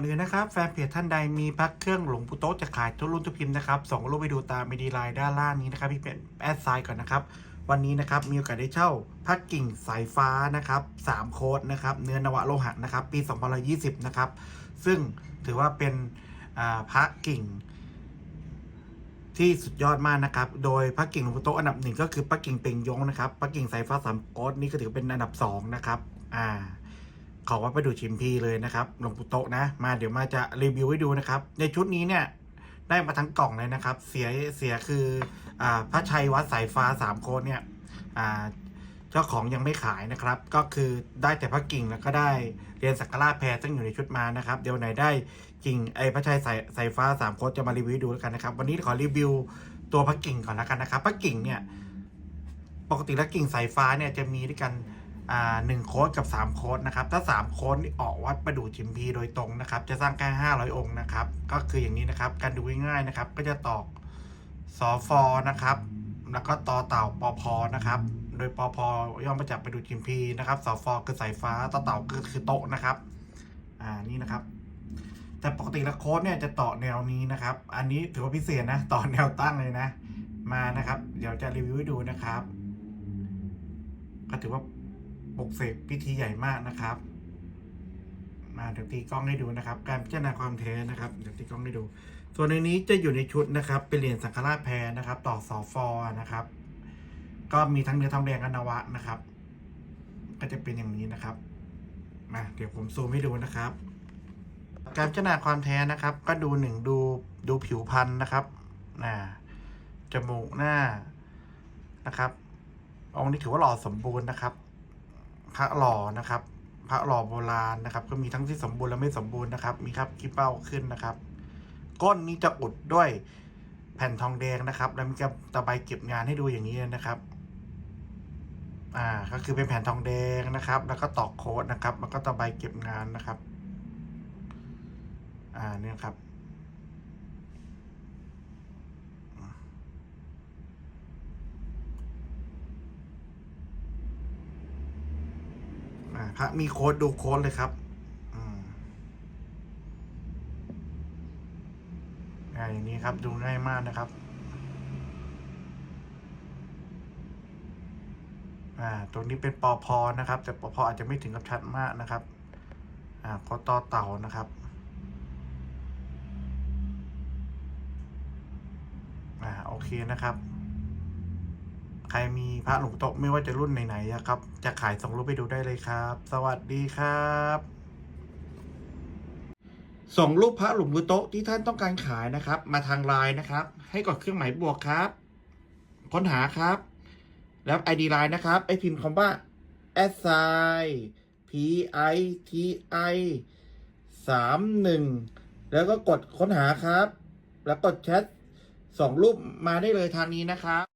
หรือนะครับแฟนเพจท่านใดมีพักเครื่องหลวงปู่โต๊ะจะขายทุกรุ่นทุกพิมพ์นะครับส่งรูปไปดูตามมีดีไลน์ด้านล่างนี้นะครับพี่เป็นแอดไซน์ก่อนนะครับ วันนี้นะครับมีโอกาสได้เช่าพักกิ่งสายฟ้านะครับสามโค้ดนะครับเนื้อนวะโลหะนะครับปี2020นะครับซึ่งถือว่าเป็นอ่าพระกิ่งที่สุดยอดมากนะครับ โดยพระกิ่งหลวงปู่โตอันดับหนึ่งก็คือพระกิ่งเป่งยงนะครับพระกิ่งสายฟ้าสามโกดนี่ก็ถือเป็นอันดับสองนะครับ อ่า ขอว่าไปดูชิมพีเลยนะครับหลวงปู่โตะนะ มาเดี๋ยวมาจะรีวิวให้ดูนะครับ ในชุดนี้เนี่ยได้มาทั้งกล่องเลยนะครับ เสียเสียคืออพระชัยวัดสายฟ้าสามโคดเนี่ยเจ้าของยังไม่ขายนะครับ ก็คือได้แต่พระกิ่งแล้วก็ได้เรียนสักการะแพรซึ่งอยู่ในชุดมานะครับ เดี๋ยวไหนได้กิ่งไอ้พระชัยสายสายฟ้าสามโคดจะมารีวิวดูแล้วกันนะครับ วันนี้ขอรีวิวตัวพระกิ่งก่อนแล้วกันนะครับพระกิ่งเนี่ยปกติแล้วกิ่งสายฟ้าเนี่ยจะมีด้วยกัน หนึ่งโค้ดกับสามโค้ดนะครับ ถ้าสามโค้ดนี่ออกวัดประดูจิมพีโดยตรงนะครับ จะสร้างแค่ห้าร้อยองค์นะครับ ก็คืออย่างนี้นะครับ การดูง่ายๆนะครับ ก็จะตอกสอฟอนะครับ แล้วก็ต่อเต่าปอพอนะครับ โดยปอพอย่อมาจากประดูจิมพีนะครับสอฟอคือสายฟ้าต่อเต่าคือคือโต๊ะนะครับ อ่า นี่นะครับ แต่ปกติล้วโค้ดเนี่ยจะต่อแนวนี้นะครับ อันนี้ถือว่าพิเศษนะ ต่อแนวตั้งเลยนะ มานะครับ เดี๋ยวจะรีวิวให้ดูนะครับ ก็ถือว่า ปลุกเสกพิธีใหญ่มากนะครับ มาเดี๋ยวตีกล้องให้ดูนะครับ การพิจารณาความแท้นะครับเดี๋ยวตีกล้องให้ดู ส่วนในนี้จะอยู่ในชุดนะครับเป็นเหรียญสังฆราชแพรนะครับต่อสอฟอนะครับ ก็มีทั้งเนื้อทองแดงอนนวะนะครับ ก็จะเป็นอย่างนี้นะครับมาเดี๋ยวผมซูมให้ดูนะครับ การพิจารณาความแท้นะครับ ก็ดูหนึ่งดูดูผิวพรรณนะครับอ่าจมูกหน้านะครับองค์นี้ถือว่าหล่อสมบูรณ์นะครับ พระหล่อนะครับ พระหล่อโบราณนะครับ ก็มีทั้งที่สมบูรณ์และไม่สมบูรณ์นะครับ มีครับขี้เป้าขึ้นนะครับ ก้นนี้จะอุดด้วยแผ่นทองแดงนะครับ แล้วมีกระตะไบเก็บงานให้ดูอย่างนี้นะครับ อ่า ก็คือเป็นแผ่นทองแดงนะครับ แล้วก็ตอกโค้ดนะครับ แล้วก็ตะไบเก็บงานนะครับ อ่าเนี่ยครับ พระมีโค้ดดูโค้ดเลยครับอืมอ่าอย่างนี้ครับดูง่ายมากนะครับอ่าตรงนี้เป็นปอพอนะครับ แต่ปอพออาจจะไม่ถึงกับชัดมากนะครับอ่าโคต่อเต่านะครับอ่าโอเคนะครับ ใครมีพระหลวงโตไม่ว่าจะรุ่นไหนๆอะครับ จะขายส่งรูปไปดูได้เลยครับ สวัสดีครับส่งรูปพระหลวงปู่โตที่ท่านต้องการขายนะครับ มาทางไลน์นะครับ ให้กดเครื่องหมายบวกครับ ค้นหาครับ แล้ว ID ไลน์นะครับไอพิมพ์คำว่า s i p i t i สามหนึ่งแล้วก็กดค้นหาครับ แล้วกดแชทส่งรูปมาได้เลยทางนี้นะครับ